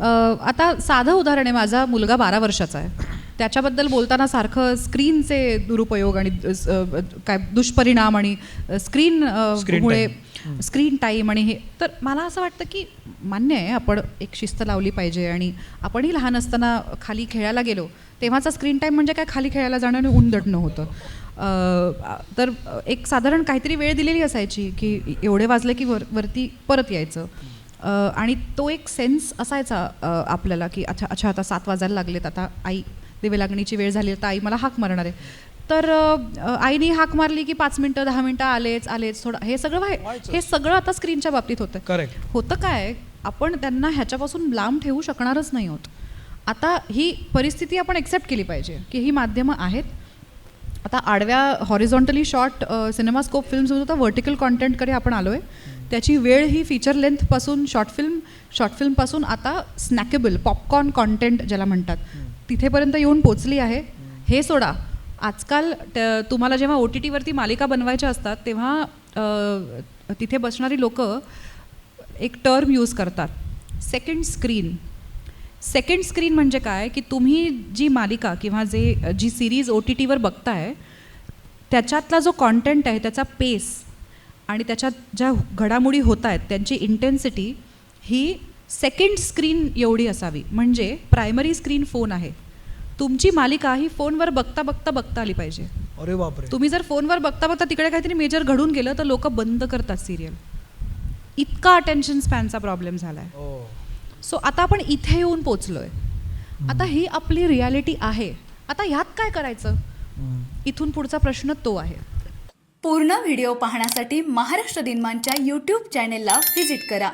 आता साधं उदाहरण आहे माझा मुलगा बारा वर्षाचा आहे. त्याच्याबद्दल बोलताना सारखं स्क्रीनचे दुरुपयोग आणि काय दुष्परिणाम आणि स्क्रीन मुळे स्क्रीन टाईम आणि हे तर मला असं वाटतं की मान्य आहे आपण एक शिस्त लावली पाहिजे आणि आपणही लहान असताना खाली खेळायला गेलो तेव्हाचा स्क्रीन टाईम म्हणजे काय? खाली खेळायला जाणं आणि ऊन दटणं होतं. तर एक साधारण काहीतरी वेळ दिलेली असायची की एवढे वाजले की वर वरती परत यायचं. आणि तो एक सेन्स असायचा आपल्याला की अच्छा अच्छा आता सात वाजायला लागलेत आता आई दिवे लागणीची वेळ झाली तर आई मला हाक मारणार आहे. तर आईने हाक मारली की पाच मिनटं दहा मिनटं आलेच आलेच थोडं हे सगळं व्हाय हे सगळं आता स्क्रीनच्या बाबतीत होतं. करेक्ट होतं काय आपण त्यांना ह्याच्यापासून लांब ठेवू शकणारच नाही आहोत आता ही परिस्थिती आपण एक्सेप्ट केली पाहिजे की ही माध्यमं आहेत आता आडव्या हॉरिझॉन्टली शॉर्ट सिनेमास्कोप फिल्म्स आता व्हर्टिकल कॉन्टेंटकडे आपण आलो आहे त्याची वेळ ही फीचर लेंथपासून शॉर्ट फिल्म शॉर्ट फिल्मपासून आता स्नॅकेबल पॉपकॉर्न कॉन्टेंट ज्याला म्हणतात. तिथेपर्यंत येऊन पोचली आहे. हे सोडा. आजकाल तुम्हाला जेव्हा ओ टी टीवरती मालिका बनवायच्या असतात तेव्हा तिथे बसणारी लोकं एक टर्म यूज करतात. सेकंड स्क्रीन सेकंड स्क्रीन म्हणजे काय? की तुम्ही जी मालिका किंवा जे जी सिरीज ओ टी टीवर बघताय त्याच्यातला जो कॉन्टेंट आहे त्याचा पेस आणि त्याच्यात ज्या घडामोडी होत आहेत त्यांची इंटेन्सिटी ही सेकंड स्क्रीन एवढी असावी. म्हणजे प्रायमरी स्क्रीन फोन आहे. तुमची मालिका ही फोनवर बघता बघता बघता आली पाहिजे. अरे बापरे. तुम्ही जर फोनवर बघता बघता तिकडे काहीतरी मेजर घडून गेलं तर लोक बंद करतात सिरियल इतका अटेन्शन स्पॅनचा प्रॉब्लेम झालाय. ओ सो आता आपण इथे येऊन पोचलोय. आता ही आपली रियालिटी आहे. आता ह्यात काय करायचं? इथून पुढचा प्रश्न तो आहे. पूर्ण व्हिडिओ पाहण्यासाठी महाराष्ट्र दिनमानच्या यूट्यूब चॅनेलला व्हिजिट करा.